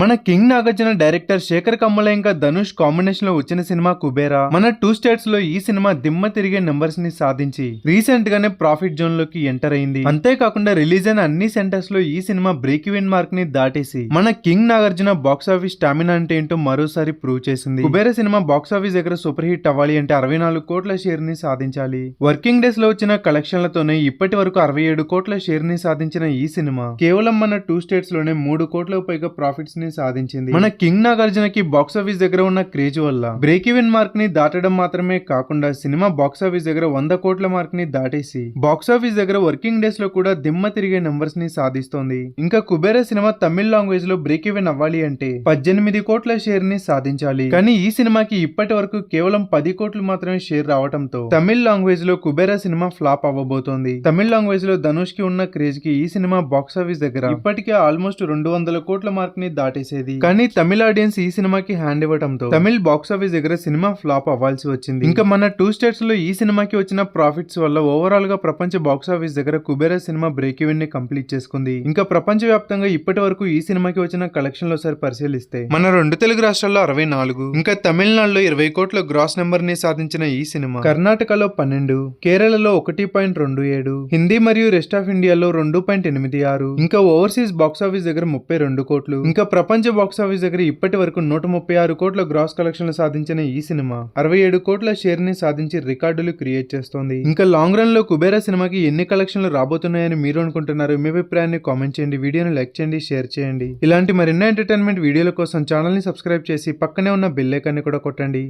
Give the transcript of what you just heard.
మన king Nagarjuna director Shekhar కమ్మల ఇంకా ధనుష్ కాంబినేషన్లో వచ్చిన సినిమా కుబేరా. మన టూ స్టేట్స్లో ఈ సినిమా దిమ్మ తిరిగే నెంబర్స్ని సాధించి రీసెంట్ గానే ప్రాఫిట్ జోన్లోకి ఎంటర్ అయింది. అంతేకాకుండా రిలీజ్ అయిన అన్ని సెంటర్స్లో ఈ సినిమా బ్రేక్ ఈవెన్ మార్క్ని దాటేసి మన king Nagarjuna box office stamina అంటే ఏంటో మరోసారి ప్రూవ్ చేసింది. కుబేరా సినిమా బాక్స్ ఆఫీస్ దగ్గర సూపర్ హిట్ అవ్వాలి అంటే అరవై నాలుగు కోట్ల షేర్ని సాధించాలి. వర్కింగ్ డేస్లో వచ్చిన కలెక్షన్లతోనే ఇప్పటి వరకు అరవై ఏడు కోట్ల షేర్ని సాధించిన ఈ సినిమా. కేవలం మన టూ స్టేట్స్లోనే మూడు కోట్ల పైగా ప్రాఫిట్స్ని సాధించింది. మన కింగ్ నాగార్జునకి బాక్స్ ఆఫీస్ దగ్గర ఉన్న క్రేజ్ వల్ల బ్రేక్ ఈవెన్ మార్క్ని దాటడం మాత్రమే కాకుండా సినిమా బాక్స్ ఆఫీస్ దగ్గర వంద కోట్ల మార్క్ని దాటేసి బాక్స్ ఆఫీస్ దగ్గర వర్కింగ్ డేస్లో కూడా దిమ్మ తిరిగే నెంబర్స్ని సాధిస్తోంది. ఇంకా కుబేర సినిమా తమిళ లాంగ్వేజ్లో బ్రేక్ ఈవెన్ అవ్వాలి అంటే పద్దెనిమిది కోట్ల షేర్ని సాధించాలి. కానీ ఈ సినిమాకి ఇప్పటి వరకు కేవలం పది కోట్లు మాత్రమే షేర్ రావడంతో తమిళ లాంగ్వేజ్లో కుబేరా సినిమా ఫ్లాప్ అవ్వబోతోంది. తమిళ లాంగ్వేజ్లో ధనుష్కి ఉన్న క్రేజ్కి ఈ సినిమా బాక్స్ ఆఫీస్ దగ్గర ఇప్పటికే ఆల్మోస్ట్ రెండు వందల కోట్ల మార్క్ని దాటి దాటేసేది కానీ తమిళ ఆడియన్స్ ఈ సినిమాకి హ్యాండ్ ఇవ్వడంతో తమిళ్ బాక్స్ ఆఫీస్ దగ్గర సినిమా ఫ్లాప్ అవ్వాల్సి వచ్చింది. ఇంకా మన టూ స్టేట్స్లో ఈ సినిమాకి వచ్చిన ప్రాఫిట్స్ వల్ల ఓవరాల్గా ప్రపంచ బాక్స్ ఆఫీస్ దగ్గర కుబేరా సినిమా బ్రేక్ ఈవెన్ని కంప్లీట్ చేసుకుంది. ఇంకా ప్రపంచ వ్యాప్తంగా ఇప్పటి వరకు ఈ సినిమాకి వచ్చిన కలెక్షన్లో సరి పరిశీలిస్తే మన రెండు తెలుగు రాష్ట్రాల్లో అరవై నాలుగు ఇంకా తమిళనాడులో ఇరవై కోట్ల గ్రాస్ నెంబర్ని సాధించిన ఈ సినిమా. కర్ణాటకలో పన్నెండు కేరళలో ఒకటి పాయింట్ రెండు ఏడు హిందీ మరియు రెస్ట్ ఆఫ్ ఇండియాలో రెండు పాయింట్ ఎనిమిది ఆరు ఇంకా ఓవర్సీస్ బాక్స్ ఆఫీస్ దగ్గర ముప్పై రెండు కోట్లు ఇంకా ప్రపంచ బాక్స్ ఆఫీస్ దగ్గర ఇప్పటి వరకు నూట ముప్పై ఆరు కోట్ల గ్రాస్ కలెక్షన్లు సాధించిన ఈ సినిమా అరవై ఏడు కోట్ల షేర్ని సాధించి రికార్డులు క్రియేట్ చేస్తోంది. ఇంకా లాంగ్ రన్లో కుబేరా సినిమాకి ఎన్ని కలెక్షన్లు రాబోతున్నాయని మీరు అనుకుంటున్నారు మీ అభిప్రాయాన్ని కామెంట్ చేయండి వీడియోని లైక్ చేయండి షేర్ చేయండి. ఇలాంటి మరెన్నో ఎంటర్టైన్మెంట్ వీడియోల కోసం ఛానల్ని సబ్స్క్రైబ్ చేసి పక్కనే ఉన్న బెల్ ఐకాన్ని కూడా కొట్టండి.